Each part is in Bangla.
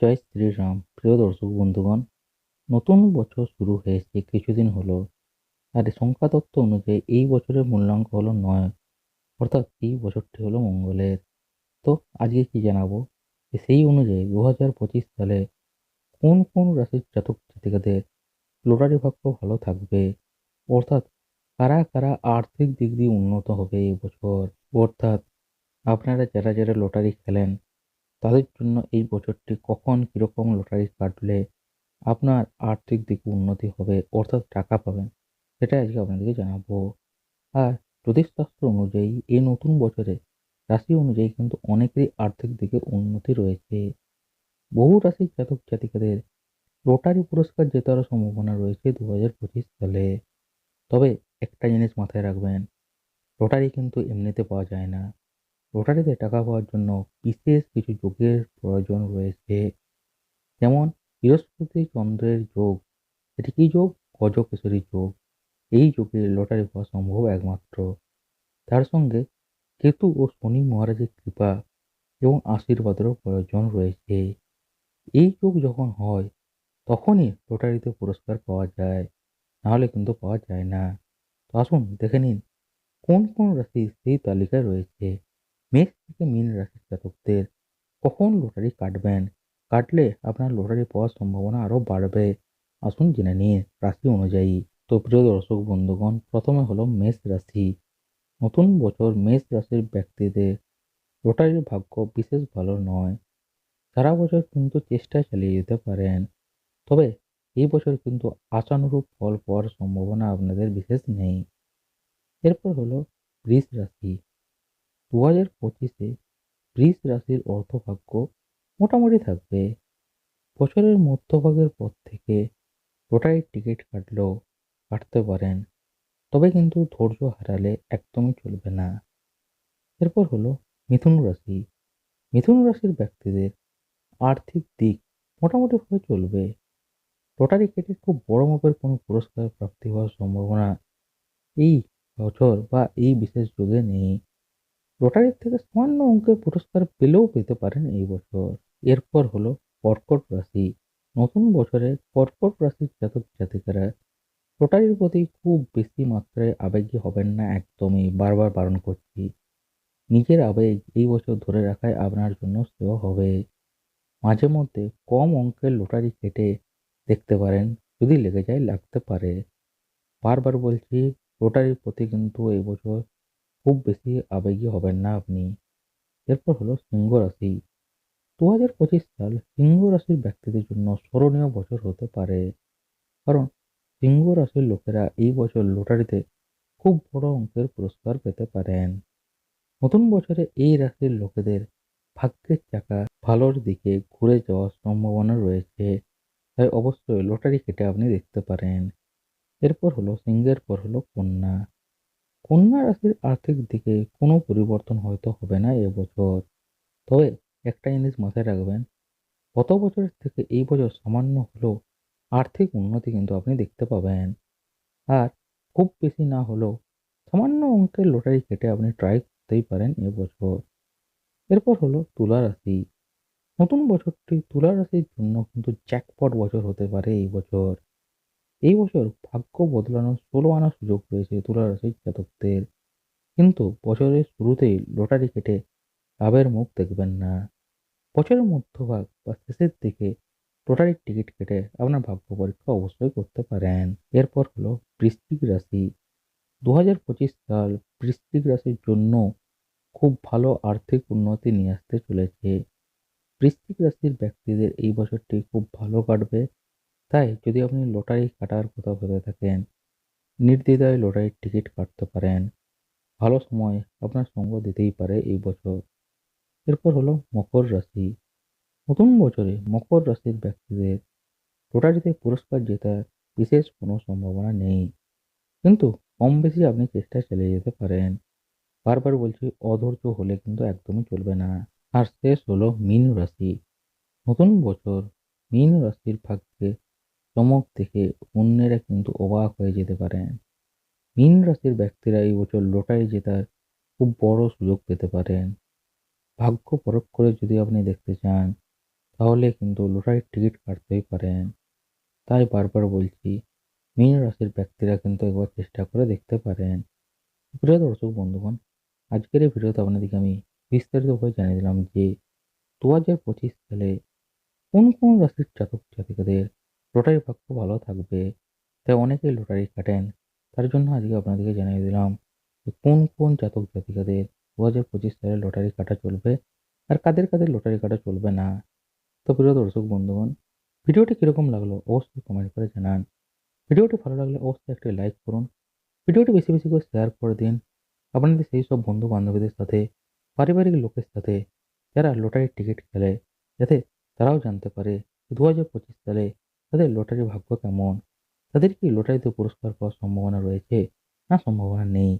জয় শ্রীরাম। প্রিয় দর্শক, বন্ধুগণ, নতুন বছর শুরু হয়েছে, কিছুদিন হলো, আর সংখ্যা তত্ত্ব অনুযায়ী এই বছরের মূল্যাঙ্ক হলো নয়, অর্থাৎ এই বছরটি হলো মঙ্গলের। তো আজকে কি জানাব? সেই অনুযায়ী দু হাজার পঁচিশ সালে কোন কোন রাশির জাতক জাতিকাদের লটারি ভাগ্য ভালো থাকবে? অর্থাৎ কারা কারা আর্থিক দিক দিয়ে উন্নত হবে এই বছর? অর্থাৎ আপনারা যারা যারা লটারি খেলেন তাদের জন্য এই বছরটি কখন কীরকম লটারি কাটলে আপনার আর্থিক দিকে উন্নতি হবে, অর্থাৎ টাকা পাবেন, সেটা আজকে আপনাদেরকে জানাব। আর জ্যোতিষশাস্ত্র অনুযায়ী এই নতুন বছরে রাশি অনুযায়ী কিন্তু অনেকেরই আর্থিক দিকে উন্নতি রয়েছে। বহু রাশির জাতক জাতিকাদের লটারি পুরস্কার জেতারও সম্ভাবনা রয়েছে দু হাজার পঁচিশ সালে। তবে একটা জিনিস মাথায় রাখবেন লটারি কিন্তু এমনিতে পাওয়া যায় না। লটারিতে টাকা পাওয়ার জন্য বিশেষ কিছু যোগের প্রয়োজন রয়েছে। যেমন বৃহস্পতি চন্দ্রের যোগ। এটি কি যোগ? গজকেশরী যোগ। এই যোগে লটারি পাওয়া সম্ভব একমাত্র। তার সঙ্গে কেতু ও শনি মহারাজের কৃপা এবং আশীর্বাদেরও প্রয়োজন রয়েছে। এই যোগ যখন হয়, তখনই লটারিতে পুরস্কার পাওয়া যায়। নাহলে কিন্তু পাওয়া যায় না। তো আসুন দেখে নিন, কোন কোন রাশি সেই তালিকায় রয়েছে? মেষ থেকে মীন রাশির জাতকদের কখন লটারি কাটবেন? কাটলে আপনার লটারি পাওয়ার সম্ভাবনা আরও বাড়বে। আসুন জেনে নিয়ে রাশি অনুযায়ী। তো প্রিয় দর্শক বন্ধুগণ, প্রথমে হলো মেষ রাশি। নতুন বছর মেষ রাশির ব্যক্তিদের লটারির ভাগ্য বিশেষ ভালো নয়। সারা বছর কিন্তু চেষ্টা চালিয়ে যেতে পারেন। তবে এই বছর কিন্তু আশানুরূপ ফল পাওয়ার সম্ভাবনা আপনাদের বিশেষ নেই। এরপর হলো বৃষ রাশি। দু হাজার পঁচিশে বৃষ রাশির অর্থভাগ্য মোটামুটি থাকবে। বছরের মধ্যভাগের পর থেকে লটারির টিকিট কাটলেও কাটতে পারেন, তবে কিন্তু ধৈর্য হারালে একদমই চলবে না। এরপর হলো মিথুন রাশি। মিথুন রাশির ব্যক্তিদের আর্থিক দিক মোটামুটিভাবে চলবে। লটারি কেটে খুব বড় মাপের কোনো পুরস্কার প্রাপ্তি হওয়ার সম্ভাবনা এই বছর বা এই বিশেষ যুগে নেই। লটারির থেকে সামান্য অঙ্কের পুরস্কার পেলেও পেতে পারেন এই বছর। এরপর হলো কর্কট রাশি। নতুন বছরে কর্কট রাশির জাতক জাতিকারা লটারির প্রতি খুব বেশি মাত্রায় আবেগী হবেন না একদমই, বারবার বারণ করছি। নিজের আবেগ এই বছর ধরে রাখাই আপনার জন্য সেও হবে। মাঝে মধ্যে কম অঙ্কের লটারি কেটে দেখতে পারেন, যদি লেগে যায় লাগতে পারে। বারবার বলছি লটারির প্রতি কিন্তু এই বছর খুব বেশি আবেগী হবেন না আপনি। এরপর হলো সিংহ রাশি। দু হাজার পঁচিশ সাল সিংহ রাশির ব্যক্তিদের জন্য স্মরণীয় বছর হতে পারে। কারণ সিংহ রাশির লোকেরা এই বছর লটারিতে খুব বড় অঙ্কের পুরস্কার পেতে পারেন। নতুন বছরে এই রাশির লোকেদের ভাগ্যের চাকা ভালোর দিকে ঘুরে যাওয়ার সম্ভাবনা রয়েছে। তাই অবশ্যই লটারি কেটে আপনি দেখতে পারেন। এরপর হলো সিংহের পর হলো কন্যা। কন্যা রাশির আর্থিক দিকে কোনো পরিবর্তন হয়তো হবে না এবছর তবে একটা জিনিস মাথায় রাখবেন, গত বছরের থেকে এই বছর সামান্য হলেও আর্থিক উন্নতি কিন্তু আপনি দেখতে পাবেন। আর খুব বেশি না হলেও সামান্য অঙ্কের লটারি কেটে আপনি ট্রাই করতেই পারেন এবছর এরপর হলো তুলা রাশি। নতুন বছরটি তুলা রাশির জন্য কিন্তু জ্যাকপট বছর হতে পারে এই বছর। এই বছর ভাগ্য বদলানোর ষোলো আনার সুযোগ রয়েছে তুলা রাশির জাতকদের। কিন্তু বছরের শুরুতেই লটারি কেটে লাভের মুখ দেখবেন না। বছরের মধ্যভাগ বা শেষের দিকে লটারির টিকিট কেটে আপনার ভাগ্য পরীক্ষা অবশ্যই করতে পারেন। এরপর হলো বৃশ্চিক রাশি। দু হাজার পঁচিশ সাল বৃশ্চিক রাশির জন্য খুব ভালো আর্থিক উন্নতি নিয়ে আসতে চলেছে। বৃশ্চিক রাশির ব্যক্তিদের এই বছরটি খুব ভালো কাটবে। তাই যদি আপনি লটারি কাটার কথা ভেবে থাকেন, নির্দ্বিধায় লটারির টিকিট কাটতে পারেন, ভালো সময় আপনার সঙ্গ দিতেই পারে এই বছর। এরপর হলো মকর রাশি। নতুন বছরে মকর রাশির ব্যক্তিদের লটারিতে পুরস্কার জেতার বিশেষ কোনো সম্ভাবনা নেই। কিন্তু কম বেশি আপনি চেষ্টা চালিয়ে যেতে পারেন। বারবার বলছি অধৈর্য হলে কিন্তু একদমই চলবে না। আর শেষ হলো মীন রাশি। নতুন বছর মীন রাশির ভাগ্যে চমক দেখে অন্যেরা কিন্তু অবাক হয়ে যেতে পারেন মীন রাশির ব্যক্তিরা এই বছর লটারি জেতার খুব বড় সুযোগ পেতে পারেন ভাগ্য পরখ করে যদি আপনি দেখতে চান, তাহলে কিন্তু লটারির টিকিট কাটতেই পারেন তাই বারবার বলছি, মীন রাশির ব্যক্তিরা কিন্তু একবার চেষ্টা করে দেখতে পারেন। প্রিয় দর্শক বন্ধুগণ, আজকের এই ভিডিওতে আপনাদেরকে আমি বিস্তারিতভাবে জানিয়ে দিলাম যে দু হাজার পঁচিশ সালে কোন কোন রাশির জাতক জাতিকাদের লটারি ভাগ্য ভালো থাকবে। তাই অনেকেই লটারি কাটেন। তার জন্য আজকে আপনাদেরকে জানিয়ে দিলাম কোন কোন জাতক জাতিকাদের দু হাজার পঁচিশ সালে লটারি কাটা চলবে আর কাদের কাদের লটারি কাটা চলবে না। তো প্রিয় দর্শক বন্ধুগণ, ভিডিওটি কীরকম লাগল অবশ্যই কমেন্ট করে জানান। ভিডিওটি ভালো লাগলে অবশ্যই একটি লাইক করুন। ভিডিওটি বেশি বেশি করে শেয়ার করে দিন। আপনাদের সেই সব বন্ধু বান্ধবীদের সাথে, পারিবারিক লোকের সাথে যারা লটারির টিকিট খেলে, যাতে তারাও জানতে পারে দু হাজার পঁচিশ সালে তাদের লটারি ভাগ্য কেমন? তাদের কি লটারিতে পুরস্কার পাওয়ার সম্ভাবনা রয়েছে? না, সম্ভাবনা নেই।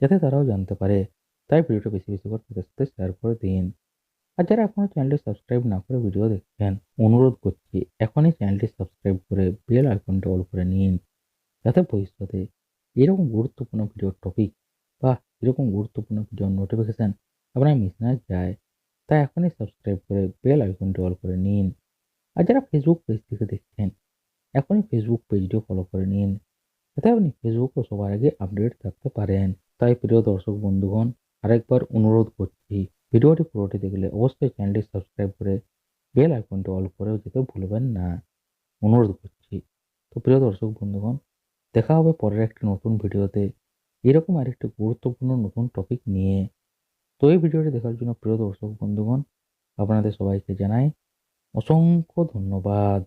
যাতে তারাও জানতে পারে। তাই ভিডিওটা বেশি বেশি করে তাদের সাথে শেয়ার করে দিন। আর যারা এখনও চ্যানেলটি সাবস্ক্রাইব না করে ভিডিও দেখছেন, অনুরোধ করছি এখনই চ্যানেলটি সাবস্ক্রাইব করে বেল আইকনটি অল করে নিন। যাতে ভবিষ্যতে এরকম গুরুত্বপূর্ণ ভিডিওর টপিক বা এরকম গুরুত্বপূর্ণ ভিডিওর নোটিফিকেশান আপনার মিস না যায়। তাই এখনই সাবস্ক্রাইব করে বেল আইকনটি অল করে নিন। আর যারা ফেসবুক পেজ থেকে দেখছেন, এখনই ফেসবুক পেজটিও ফলো করে নিন। যাতে আপনি ফেসবুকও সবার আগে আপডেট থাকতে পারেন। তাই প্রিয় দর্শক বন্ধুগণ, আরেকবার অনুরোধ করছি, ভিডিওটি পুরোটি দেখলে অবশ্যই চ্যানেলটি সাবস্ক্রাইব করে বেল আইকনটি অল করেও যেতে ভুলবেন না। অনুরোধ করছি। তো প্রিয় দর্শক বন্ধুগণ, দেখা হবে পরের একটি নতুন ভিডিওতে। এরকম আরেকটি গুরুত্বপূর্ণ নতুন টপিক নিয়ে। তো এই ভিডিওটি দেখার জন্য প্রিয় দর্শক বন্ধুগণ, আপনাদের সবাইকে জানাই Moson kodonno bad.